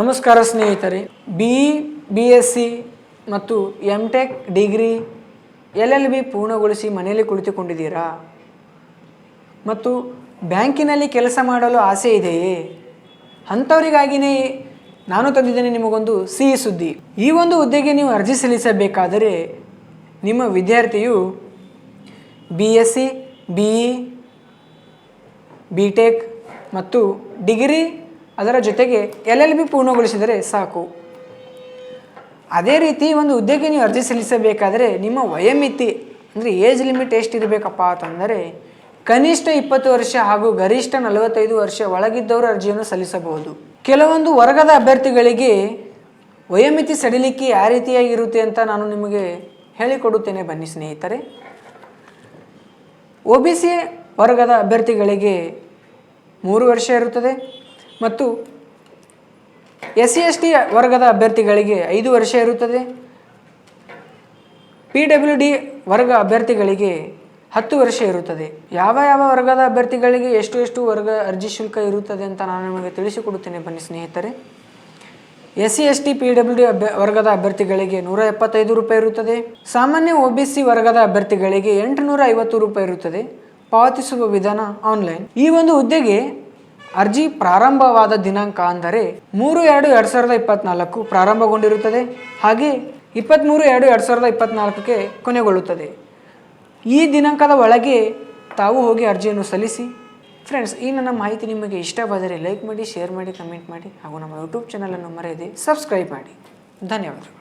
ನಮಸ್ಕಾರ ಸ್ನೇಹಿತರೆ. B E B S C ಮತ್ತು M tech degree L L B ಪೂರ್ಣಗೊಳಿಸಿ ಮನೆಯಲ್ಲಿ ಕುಳಿತುಕೊಂಡಿದ್ದೀರಾ? ಮತ್ತು ಬ್ಯಾಂಕಿನಲ್ಲಿ ಕೆಲಸ ಮಾಡಲು ಆಸೆ ಇದೆಯೇ? ಅಂಥವರಿಗಾಗಿಯೇ ನಾನು ತಂದಿದ್ದೇನೆ ನಿಮಗೊಂದು ಸಿ ಸುದ್ದಿ. ಈ ಒಂದು ಹುದ್ದೆಗೆ ನೀವು ಅರ್ಜಿ ಸಲ್ಲಿಸಬೇಕಾದರೆ ನಿಮ್ಮ ವಿದ್ಯಾರ್ಥಿಯು B S C B E B tech ಮತ್ತು ಡಿಗ್ರಿ ಅದರ ಜೊತೆಗೆ ಎಲ್ ಎಲ್ ಬಿ ಪೂರ್ಣಗೊಳಿಸಿದರೆ ಸಾಕು. ಅದೇ ರೀತಿ ಒಂದು ಹುದ್ದೆಗೆ ನೀವು ಅರ್ಜಿ ಸಲ್ಲಿಸಬೇಕಾದರೆ ನಿಮ್ಮ ವಯೋಮಿತಿ, ಅಂದರೆ ಏಜ್ ಲಿಮಿಟ್ ಎಷ್ಟಿರಬೇಕಪ್ಪ ಅಂತಂದರೆ ಕನಿಷ್ಠ ಇಪ್ಪತ್ತು ವರ್ಷ ಹಾಗೂ ಗರಿಷ್ಠ ನಲವತ್ತೈದು ವರ್ಷ ಒಳಗಿದ್ದವರು ಅರ್ಜಿಯನ್ನು ಸಲ್ಲಿಸಬಹುದು. ಕೆಲವೊಂದು ವರ್ಗದ ಅಭ್ಯರ್ಥಿಗಳಿಗೆ ವಯೋಮಿತಿ ಸಡಿಲಿಕೆ ಯಾವ ರೀತಿಯಾಗಿರುತ್ತೆ ಅಂತ ನಾನು ನಿಮಗೆ ಹೇಳಿಕೊಡುತ್ತೇನೆ ಬನ್ನಿ ಸ್ನೇಹಿತರೆ. ಒ ಬಿ ಸಿ ವರ್ಗದ ಅಭ್ಯರ್ಥಿಗಳಿಗೆ ಮೂರು ವರ್ಷ ಇರುತ್ತದೆ ಮತ್ತು ಎಸ್ ಸಿ ಎಸ್ ಟಿ ವರ್ಗದ ಅಭ್ಯರ್ಥಿಗಳಿಗೆ ಐದು ವರ್ಷ ಇರುತ್ತದೆ. ಪಿ ಡಬ್ಲ್ಯೂ ಡಿ ವರ್ಗ ಅಭ್ಯರ್ಥಿಗಳಿಗೆ ಹತ್ತು ವರ್ಷ ಇರುತ್ತದೆ. ಯಾವ ಯಾವ ವರ್ಗದ ಅಭ್ಯರ್ಥಿಗಳಿಗೆ ಎಷ್ಟು ಎಷ್ಟು ವರ್ಗ ಅರ್ಜಿ ಶುಲ್ಕ ಇರುತ್ತದೆ ಅಂತ ನಾನು ನಿಮಗೆ ತಿಳಿಸಿಕೊಡುತ್ತೇನೆ ಬನ್ನಿ ಸ್ನೇಹಿತರೆ. S C S T P W D ಅಭ್ಯ, ವರ್ಗದ ಅಭ್ಯರ್ಥಿಗಳಿಗೆ ನೂರ ಎಪ್ಪತ್ತೈದು ರೂಪಾಯಿ ಇರುತ್ತದೆ. ಸಾಮಾನ್ಯ ಒ ಬಿ ಸಿ ವರ್ಗದ ಅಭ್ಯರ್ಥಿಗಳಿಗೆ ಎಂಟುನೂರ ಐವತ್ತು ರೂಪಾಯಿ ಇರುತ್ತದೆ. ಪಾವತಿಸುವ ವಿಧಾನ ಆನ್ಲೈನ್ ಈ ಒಂದು ಹುದ್ದೆಗೆ ಅರ್ಜಿ ಪ್ರಾರಂಭವಾದ ದಿನಾಂಕ ಅಂದರೆ ಮೂರು ಎರಡು ಎರಡು ಸಾವಿರದ ಇಪ್ಪತ್ನಾಲ್ಕು ಪ್ರಾರಂಭಗೊಂಡಿರುತ್ತದೆ. ಹಾಗೆ ಇಪ್ಪತ್ತ್ಮೂರು ಎರಡು ಎರಡು ಸಾವಿರದ ಇಪ್ಪತ್ನಾಲ್ಕಕ್ಕೆ ಕೊನೆಗೊಳ್ಳುತ್ತದೆ. ಈ ದಿನಾಂಕದ ಒಳಗೆ ತಾವು ಹೋಗಿ ಅರ್ಜಿಯನ್ನು ಸಲ್ಲಿಸಿ. ಫ್ರೆಂಡ್ಸ್ ಈ ನನ್ನ ಮಾಹಿತಿ ನಿಮಗೆ ಇಷ್ಟವಾದರೆ ಲೈಕ್ ಮಾಡಿ ಶೇರ್ ಮಾಡಿ ಕಮೆಂಟ್ ಮಾಡಿ ಹಾಗೂ ನಮ್ಮ ಯೂಟ್ಯೂಬ್ ಚಾನಲನ್ನು ಮರೆಯದೆ ಸಬ್ಸ್ಕ್ರೈಬ್ ಮಾಡಿ. ಧನ್ಯವಾದಗಳು.